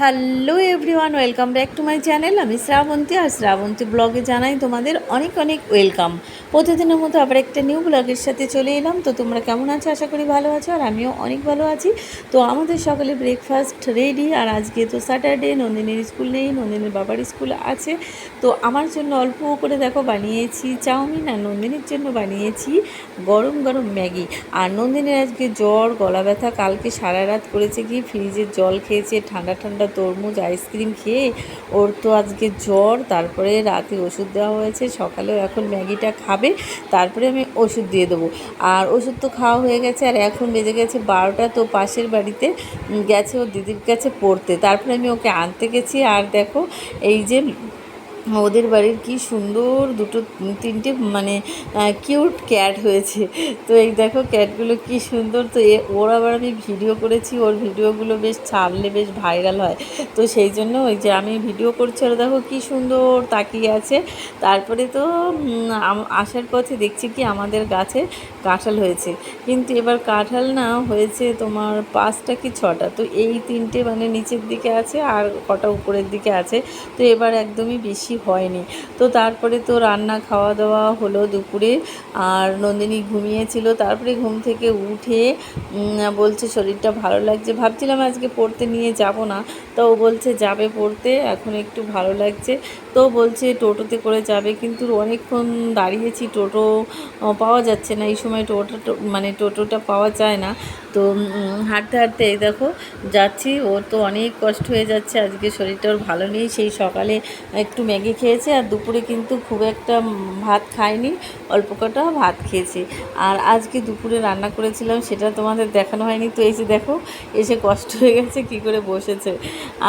Hello everyone welcome back to my channel আমি শ্রাবন্তী আর শ্রাবন্তী ব্লগে জানাই তোমাদের অনেক অনেক ওয়েলকাম প্রতিদিনের মতো আবার একটা নিউ ব্লগের সাথে চলে এলাম। তো তোমরা কেমন আছো? আশা করি ভালো আছো আর আমিও অনেক ভালো আছি। তো আমাদের সকালে ব্রেকফাস্ট রেডি আর আজকে তো স্যাটারডে নন্দিনীর স্কুল নেই, নন্দিনীর বাবার স্কুল আছে। তো আমার জন্য অল্প করে দেখো বানিয়েছি চাউমিন আর নন্দিনীর জন্য বানিয়েছি গরম গরম ম্যাগি। আর নন্দিনীর আজকে জ্বর, গলা ব্যথা, কালকে সারা রাত করেছে কি ফ্রিজের জল খেয়েছে, ঠান্ডা ঠান্ডা তরমুজ আইসক্রিম খেয়ে ওর তো আজকে জ্বর, তারপরে রাতে ওষুধ দেওয়া হয়েছে, সকালেও এখন ম্যাগিটা খাবে, তারপরে আমি ওষুধ দিয়ে দেবো। আর ওষুধ তো খাওয়া হয়ে গেছে, আর এখন বেজে গেছে বারোটা, তো পাশের বাড়িতে গেছে ওর দিদির কাছে পড়তে। তারপরে আমি ওকে আনতে গেছি, আর দেখো এই যে ওদের বাড়ির কি সুন্দর দুটো, তিনটে মানে কিউট ক্যাট হয়েছে। তো এই দেখো ক্যাটগুলো কি সুন্দর। তো এ, ওর আবার আমি ভিডিও করেছি, ওর ভিডিওগুলো বেশ ছাড়লে বেশ ভাইরাল হয়। তো সেই জন্য ওই যে আমি ভিডিও করছি ওরা দেখো কি সুন্দর তাকিয়ে আছে। তারপরে তো আসার পথে দেখছি কি আমাদের গাছে কাঁঠাল হয়েছে। কিন্তু এবার কাঁঠাল না হয়েছে তোমার পাঁচটা কি ছটা? তো এই তিনটে মানে নিচের দিকে আছে আর কটা উপরের দিকে আছে। তো এবার একদমই বেশি হয়নি। তো তারপরে তো রান্না খাওয়া দাওয়া হলো দুপুরে। আর নন্দিনী ঘুমিয়েছিল। তারপরে ঘুম থেকে উঠে বলছে শরীরটা ভালো লাগছে। ভাবছিলাম আজকে পড়তে নিয়ে যাব না। তো ও বলছে যাবে পড়তে, এখন একটু ভালো লাগছে। তো বলছে টোটোতে করে যাবে। কিন্তু অনেকক্ষণ দাঁড়িয়েছি। টোটো পাওয়া যাচ্ছে না। এই সময় টোটো মানে টোটোটা পাওয়া যায় না। তো হাঁটতে হাঁটতে এই দেখো যাচ্ছি। ওর তো অনেক কষ্ট হয়ে যাচ্ছে। আজকে শরীরটা ওর ভালো নেই। সেই সকালে একটু ম্যাগি খেয়েছে আর দুপুরে কিন্তু খুব একটা ভাত খায়নি। অল্প কটা ভাত খেয়েছে। আর আজকে দুপুরে রান্না করেছিলাম, সেটা তোমাদের দেখানো হয়নি। তো যে দেখো, এসে কষ্ট হয়ে গেছে, কি করে বসেছে।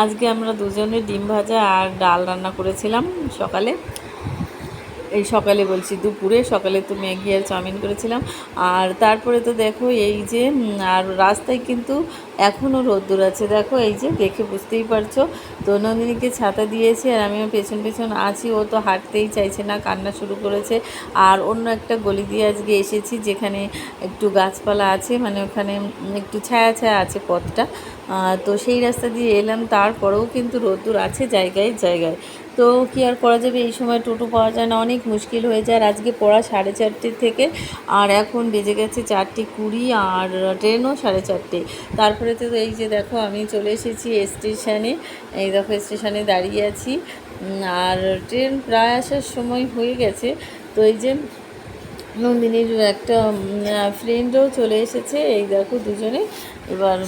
আজকে আমরা দুজনে ডিম ভাজা আর ডাল রান্না করেছিলাম সকালে। এই সকালে বলছি, দুপুরে সকালে তো ম্যাগি আর চাউমিন করেছিলাম। আর তারপরে তো দেখো এই যে আর রাস্তায় কিন্তু এখনও রোদ্দুর আছে। দেখো এই যে, দেখে বুঝতেই পারছ। তো নন্দিনীকে ছাতা দিয়েছে আর আমিও পেছন পেছন আছি। ও তো হাঁটতেই চাইছে না, কান্না শুরু করেছে। আর অন্য একটা গলি দিয়ে আজকে এসেছি যেখানে একটু গাছপালা আছে মানে ওখানে একটু ছায়া ছায়া আছে পথটা। তো সেই রাস্তা দিয়ে এলাম। তারপরেও কিন্তু রোদ্দুর আছে জায়গায় জায়গায়। তো কি আর করা যাবে? এই সময় টোটো পাওয়া যায় না, অনেক মুশকিল হয়ে যায়। আর আজকে পড়া সাড়ে চারটে থেকে, আর এখন বেজে গেছে চারটে কুড়ি, আর ট্রেনও সাড়ে চারটে। তারপরে তো এই যে দেখো, আমি চলে এসেছি স্টেশনে। এই দেখো, স্টেশনে দাঁড়িয়ে আছি। আর ট্রেন প্রায় আসার সময় হয়ে গেছে। তো এই যে নন্দিনীর একটা ফ্রেন্ডও চলে এসেছে। এই দেখো দুজনে। এবার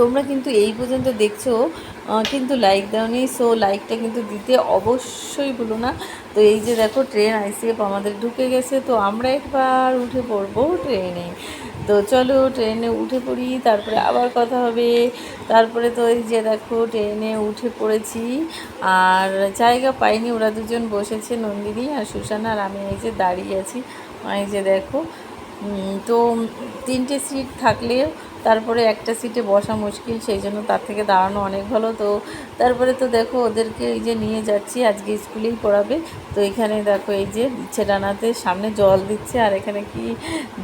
তোমরা কিন্তু এই পর্যন্ত দেখছ কিন্তু লাইক দাওনি সো লাইকটা কিন্তু দিতে অবশ্যই ভুলো না। তো এই যে দেখো ট্রেন আইসিএফ আমাদের ঢুকে গেছে, তো আমরা একবার উঠে পড়ব ট্রেনে তো চলো ট্রেনে উঠে পড়ি, তারপরে আবার কথা হবে। তারপরে তো এই যে দেখো ট্রেনে উঠে পড়েছি। আর জায়গা পাইনি, ওরা দুজন বসেছে, নন্দিনী আর সুসানা আর আমি এই যে দাঁড়িয়ে আছি। এই যে দেখো তো তিনটে সিট থাকলে তারপরে একটা সিটে বসা মুশকিল, সেই জন্য তার থেকে দাঁড়ানো অনেক ভালো। তো তারপরে তো দেখো, ওদেরকে এই যে নিয়ে যাচ্ছি, আজকে স্কুলেই পড়াবে। তো এখানে দেখো, এই যে দিচ্ছে ডানাতে সামনে জল দিচ্ছে, আর এখানে কি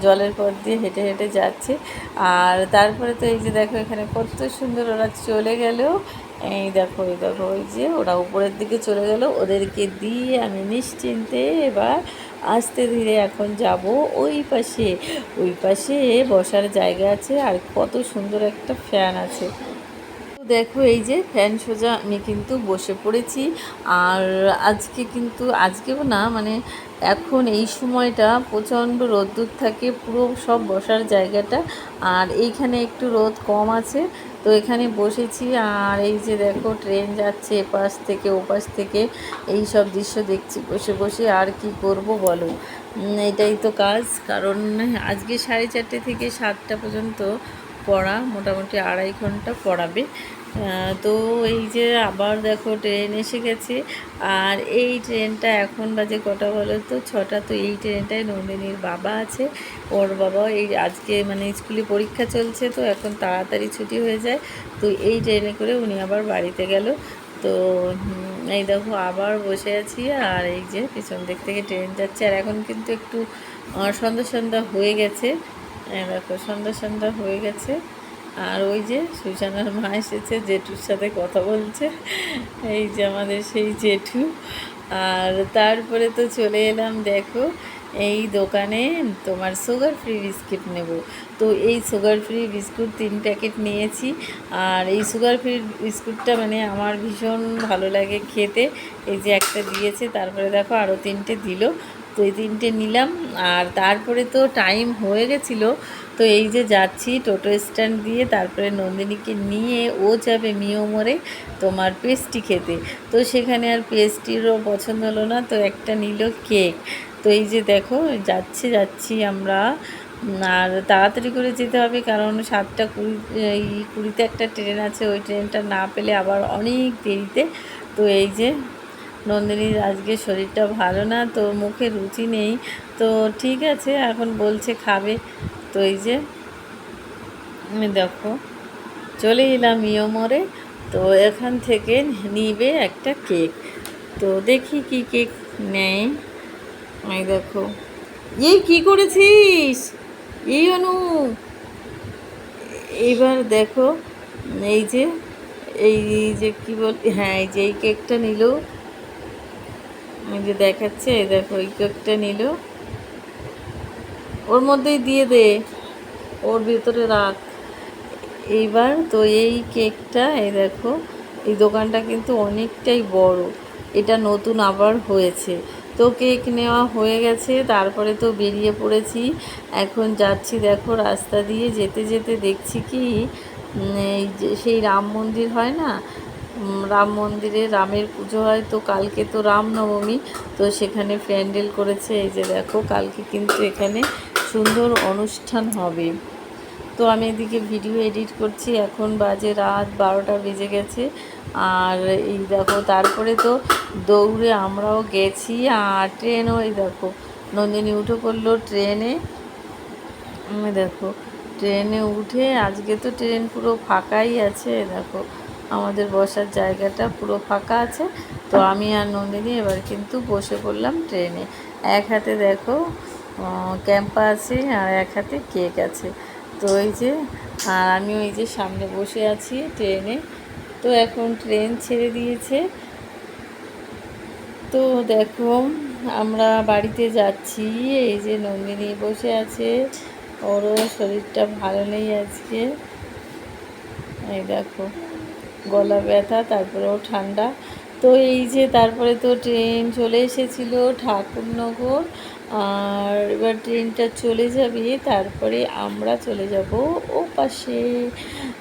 জলের পর দিয়ে হেঁটে হেঁটে যাচ্ছে। আর তারপরে তো এই যে দেখো, এখানে কত সুন্দর ওরা চলে গেলেও এই দেখো এই দেখো ওই যে ওরা উপরের দিকে চলে গেল। ওদেরকে দিয়ে আমি নিশ্চিন্তে এবার আস্তে ধীরে এখন যাব ওই পাশে। ওই পাশে বসার জায়গা আছে, আর কত সুন্দর একটা ফ্যান আছে। দেখো, এই যে ফ্যান সোজা আমি কিন্তু বসে পড়েছি। আর আজকে কিন্তু, আজকেও না মানে এখন এই সময়টা প্রচণ্ড রোদ্দুর থাকে, পুরো সব বসার জায়গাটা। আর এইখানে একটু রোদ কম আছে, তো এখানে বসেছি। আর এই যে দেখো, ট্রেন যাচ্ছে এপাশ থেকে ওপাশ থেকে। এই সব দৃশ্য দেখছি বসে বসে। আর কি করব বলো? এটাই তো কাজ। কারণ আজকে সাড়ে চারটে থেকে সাতটা পর্যন্ত পড়া, মোটামুটি আড়াই ঘণ্টা পড়াবে। তো এই যে আবার দেখো ট্রেন এসে গেছে। আর এই ট্রেনটা এখন বাজে কটা বলো তো? ছটা। তো এই ট্রেনটায় নন্দিনীর বাবা আছে। ওর বাবা এই আজকে মানে স্কুলে পরীক্ষা চলছে, তো এখন তাড়াতাড়ি ছুটি হয়ে যায়। তো এই ট্রেনে করে উনি আবার বাড়িতে গেল। তো এই দেখো আবার বসে আছি আর এই যে পিছন দিক থেকে ট্রেন যাচ্ছে। আর এখন কিন্তু একটু সন্ধ্যা সন্ধ্যা হয়ে গেছে। দেখো সন্ধ্যা সন্ধ্যা হয়ে গেছে। আর ওই যে সুজানার মা এসেছে, জেঠুর সাথে কথা বলছে। এই যে আমাদের সেই জেঠু। আর তারপরে তো চলে এলাম, দেখো, এই দোকানে তোমার সুগার ফ্রি বিস্কিট নেব। তো এই সুগার ফ্রি বিস্কুট তিন প্যাকেট নিয়েছি। আর এই সুগার ফ্রি বিস্কুটটা মানে আমার ভীষণ ভালো লাগে খেতে। এই যে একটা দিয়েছে, তারপরে দেখো আরও তিনটে দিল। তো এই তিনটে নিলাম। আর তারপরে তো টাইম হয়ে গেছিল। তো এই যে যাচ্ছি টোটো স্ট্যান্ড দিয়ে, তারপরে নন্দিনীকে নিয়ে ও যাবে মিওমোরে তোমার পেস্টি খেতে। তো সেখানে আর পেস্টিরও পছন্দ হলো না, তো একটা নিল কেক। তো এই যে দেখো, যাচ্ছি যাচ্ছি আমরা। আর তাড়াতাড়ি করে যেতে হবে, কারণ সাতটা কুড়ি কুড়িতে একটা ট্রেন আছে, ওই ট্রেনটা না পেলে আবার অনেক দেরিতে। তো এই যে নন্দিনীর আজকে শরীরটা ভালো না, তো মুখে রুচি নেই। তো ঠিক আছে, এখন বলছে খাবে। তো এই যে, আমি দেখো, চলে এলাম ইয়মরে। তো এখান থেকে নিবে একটা কেক। তো দেখি কি কেক নেয়। এই দেখো। এই কি করেছিস? এই অনু। এইবার দেখো, এই যে এই যে কি বল হ্যাঁ এই যে এই কেকটা নিল। যে দেখাচ্ছে, এই দেখো, এই কেকটা নিল। ওর মধ্যেই দিয়ে দে, ওর ভিতরে রাখ। এইবার তো এই কেকটা, এই দেখো, এই দোকানটা কিন্তু অনেকটাই বড়। এটা নতুন আবার হয়েছে। তো কেক নেওয়া হয়ে গেছে, তারপরে তো বেরিয়ে পড়েছি। এখন যাচ্ছি, দেখো, রাস্তা দিয়ে যেতে যেতে দেখছি কি সেই রাম মন্দির হয় না? রাম মন্দিরে রামের পুজো হয়। তো কালকে তো রামনবমী। তো সেখানে প্যান্ডেল করেছে। এই যে দেখো, কালকে কিন্তু এখানে সুন্দর অনুষ্ঠান হবে। তো আমি এদিকে ভিডিও এডিট করছি। এখন বাজে রাত বারোটা বেজে গেছে। আর এই দেখো, তারপরে তো দৌড়ে আমরাও গেছি। আর ট্রেনও, এই দেখো, নন্দিনী উঠে পড়ল ট্রেনে। দেখো, ট্রেনে উঠে আজকে তো ট্রেন পুরো ফাঁকাই আছে, দেখো। আমাদের বসার জায়গাটা পুরো ফাঁকা আছে। তো আমি আর নন্দিনী এবার কিন্তু বসে পড়লাম ট্রেনে। এক হাতে দেখো ক্যাম্পা আছে আর এক হাতে কেক আছে। তো এই যে, আর আমি ওই যে সামনে বসে আছি ট্রেনে। তো এখন ট্রেন ছেড়ে দিয়েছে। তো দেখো, আমরা বাড়িতে যাচ্ছি। এই যে নন্দিনী বসে আছে। ওরও শরীরটা ভালো নেই আজকে। এই দেখো। গলা ব্যথা, তারপরেও ঠান্ডা। তো এই যে তারপরে তো ট্রেন চলে এসেছিল ঠাকুরনগর, আর এবার ট্রেনটা চলে যাবে, তারপরে আমরা চলে যাব ও পাশে।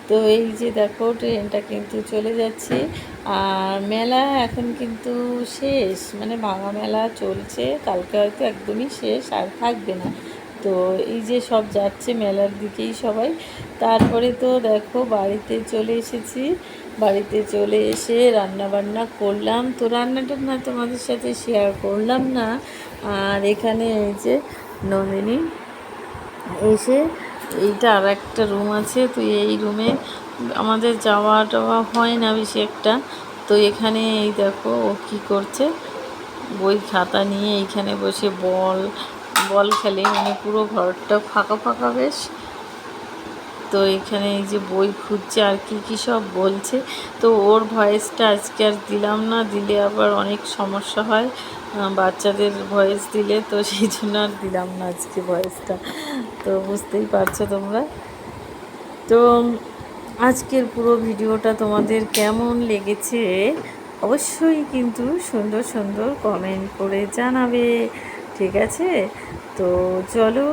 তো এই যে দেখো ট্রেনটা কিন্তু চলে যাচ্ছে, আর মেলা এখন কিন্তু শেষ মানে ভাঙা মেলা চলছে, কালকে হয়তো একদমই শেষ, আর থাকবে না। তো এই যে সব যাচ্ছে মেলার দিকেই সবাই। তারপরে তো দেখো বাড়িতে চলে এসেছি বাড়িতে চলে এসে রান্না বান্না করলাম। তো রান্নাটা না তোমাদের সাথে শেয়ার করলাম না। আর এখানে এই যে নন্দিনী এসে এইটা আর একটা রুম আছে। তো এই রুমে আমাদের যাওয়া টাওয়া হয় না বেশি একটা। তো এখানে এই দেখো ও কী করছে। বই খাতা নিয়ে এইখানে বসে বল বল খেলে মানে পুরো ঘরটা ফাঁকা ফাঁকা বেশ। তো এখানে এই যে বই খুঁজছে আর কি কী সব বলছে। তো ওর ভয়েসটা আজকে আর দিলাম না, দিলে আবার অনেক সমস্যা হয়। বাচ্চাদের ভয়েস দিলে তো সেই জন্য আর দিলাম না আজকে ভয়েসটা। তো বুঝতেই পারছ তোমরা? তো আজকের পুরো ভিডিওটা তোমাদের কেমন লেগেছে অবশ্যই কিন্তু সুন্দর সুন্দর কমেন্ট করে জানাবে, ঠিক আছে? তো চলো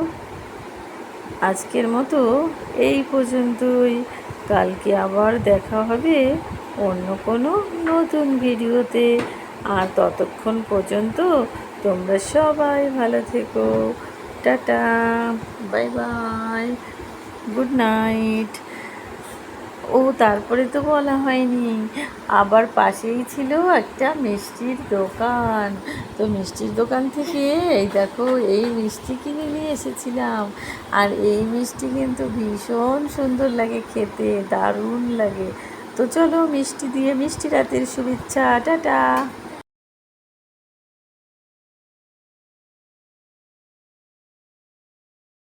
আজকের মতো এই পর্যন্তই। কালকে আবার দেখা হবে অন্য কোনো নতুন ভিডিওতে। আর ততক্ষণ পর্যন্ত তোমরা সবাই ভালো থেকো। Tata, bye bye, good night. ও, তারপরে তো বলা হয়নি। আবার পাশেই ছিল একটা মিষ্টির দোকান। তো মিষ্টির দোকান থেকে, এই দেখো, এই মিষ্টি কিনে নিয়ে এসেছিলাম। আর এই মিষ্টি কিন্তু ভীষণ সুন্দর লাগে খেতে, দারুণ লাগে। তো চলো মিষ্টি দিয়ে মিষ্টি রাতের শুভেচ্ছা, টাটা।